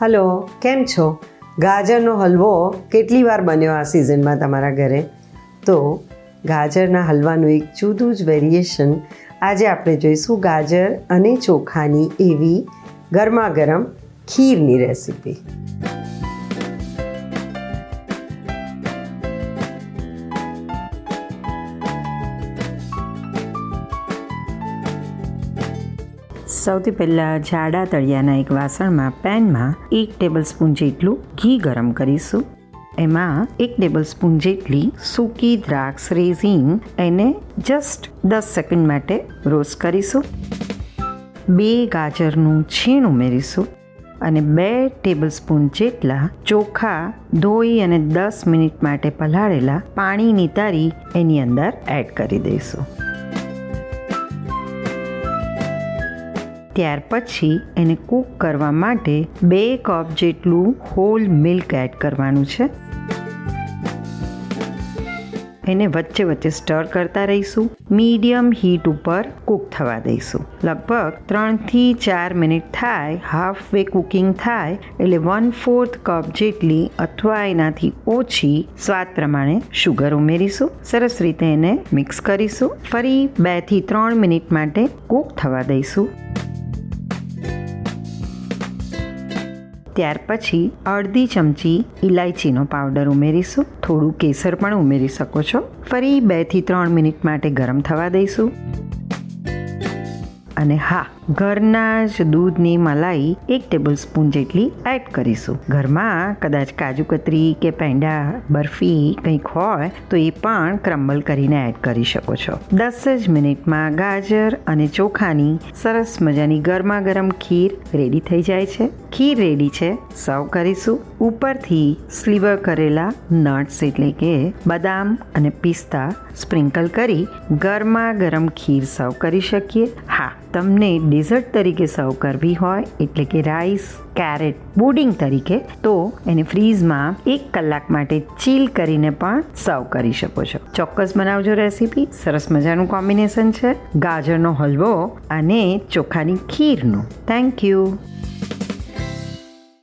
Hello, કેમ છો? ગાજરનો હલવો કેટલી વાર બન્યો આ સિઝનમાં તમારા ઘરે? તો, ગાજરના હલવાનું એક જુદું જ વેરિએશન આજે આપણે જોઈશું ગાજર અને ચોખાની એવી ગરમા ગરમ ખીરની રેસીપી સૌથી પહેલાં જાડા તળિયાના એક વાસણમાં પેનમાં એક ટેબલ સ્પૂન જેટલું ઘી ગરમ કરીશું. એમાં એક ટેબલ સ્પૂન જેટલી સૂકી દ્રાક્ષ રેઝિન એને જસ્ટ દસ સેકન્ડ માટે રોસ્ટ કરીશું. બે ગાજરનું છીણ ઉમેરીશું અને બે ટેબલ સ્પૂન જેટલા ચોખા ધોઈ અને દસ મિનિટ માટે પલાળેલા પાણી નિતારી એની અંદર એડ કરી દઈશું. ત્યાર પછી એને કૂક કરવા માટે બે કપ જેટલું હોલ મિલ્ક એડ કરવાનું છે. એને વચ્ચે વચ્ચે સ્ટર કરતા રહીશું. મીડિયમ હીટ ઉપર કૂક થવા દઈશું. લગભગ ત્રણથી ચાર મિનિટ થાય હાફ વે કુકિંગ થાય, એટલે વન ફોર્થ કપ જેટલી અથવા એનાથી ઓછી સ્વાદ પ્રમાણે શુગર ઉમેરીશું. સરસ રીતે એને મિક્સ કરીશું. ફરી બેથી ત્રણ મિનિટ માટે કૂક થવા દઈશું. ત્યાર પછી અડધી ચમચી ઇલાયચીનો પાવડર ઉમેરીશું. થોડું કેસર પણ ઉમેરી શકો છો. ફરી બેથી ત્રણ મિનિટ માટે ગરમ થવા દઈશું. અને હા ઘરના જ દૂધની મલાઈ એક ટેબલ સ્પૂન જેટલી એડ કરીશું. ઘરમાં કદાચ કાજુ કતરી કે પેંડા, બરફી કંઈક હોય તો એ પણ ક્રમ્બલ કરીને એડ કરી શકો છો. દસ જ મિનિટમાં ગાજર અને ચોખાની સરસ મજાની ગરમા ગરમ ખીર રેડી થઈ જાય છે. ખીર રેડી છે, સર્વ કરીશું. ઉપરથી સ્લીવર કરેલા નટ્સ એટલે કે બદામ અને પિસ્તા સ્પ્રિંકલ કરી ગરમા ગરમ ખીર સર્વ કરી શકીએ. હા, તમને ડેઝર્ટ તરીકે સર્વ કરવી હોય, એટલે કે રાઈસ કેરેટ પુડિંગ તરીકે, તો એને ફ્રીઝમાં એક કલાક માટે ચીલ કરીને પણ સર્વ કરી શકો છો. ચોક્કસ બનાવજો રેસીપી સરસ મજાનું કોમ્બિનેશન છે. ગાજરનો હલવો અને ચોખાની ખીરનું. Thank you